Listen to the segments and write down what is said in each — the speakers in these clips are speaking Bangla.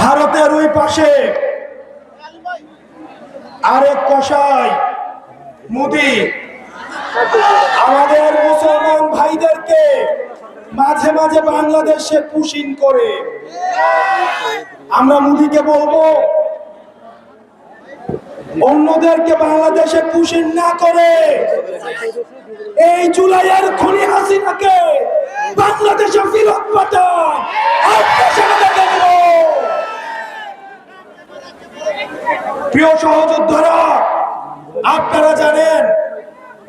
ভারতের ওই পাশে। আরেক কষাই মোদি। আমাদের মুসলমান ভাইদেরকে মাঝে মাঝে বাংলাদেশে পুশিন করে। আমরা মোদিকে বলব, অন্যদেরকে বাংলাদেশে পুশিন না করে। এই জুলাইয়ের খনি হাসিনাকে বাংলাদেশে ফিরত পাঠান। প্রিয় সহযোদ্ধারা, আপনারা জানেন,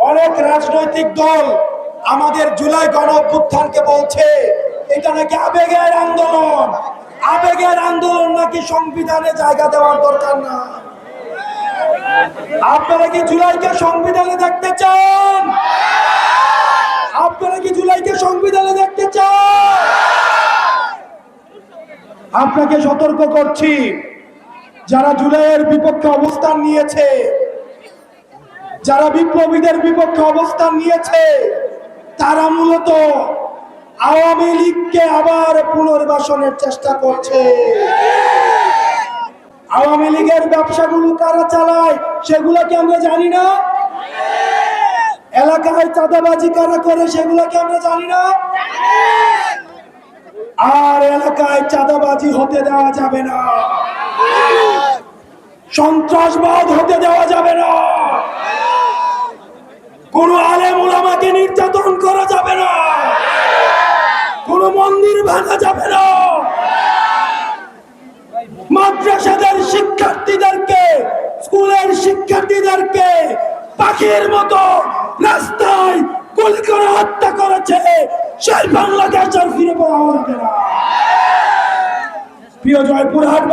অনেক রাজনৈতিক দল আমাদের জুলাই গণ অভ্যুত্থানকে বলছে, এটা নাকি আবেগের আন্দোলন। আবেগের আন্দোলন নাকি সংবিধানে জায়গা দেওয়ার দরকার না। আপনারা কি জুলাইকে সংবিধানে দেখতে চান? আপনারা কি জুলাইকে সংবিধানে দেখতে চান? আপনাকে সতর্ক করছি যারা জুলাইয়ের বিপক্ষে অবস্থান নিয়েছে, যারা বিপ্লবীদের বিপক্ষে অবস্থান নিয়েছে, তারা মূলত আওয়ামী লীগকে আবার পুনর্বাসনের চেষ্টা করছে। আওয়ামী লীগের ব্যবসাগুলো কারা চালায় সেগুলো কি আমরা জানি না। এলাকায় চাঁদাবাজি কারা করে সেগুলো কি আমরা জানি না। আর এলাকায় চাঁদাবাজি হতে দেওয়া যাবে না। সন্ত্রাসবাদ হতে দেওয়া যাবে না। কোন আলেম ওলামাকে নির্যাতন করা যাবে না। কোন মন্দির ভাঙা যাবে না। মাদ্রাসাদের শিক্ষার্থীদেরকে, স্কুলের শিক্ষার্থীদেরকে পাখির মতো রাস্তায় গুলি করে হত্যা করেছে। সেই বাংলাদেশ আর ফিরে পাওয়া যাবে না। প্রিয় জয়পুরহাট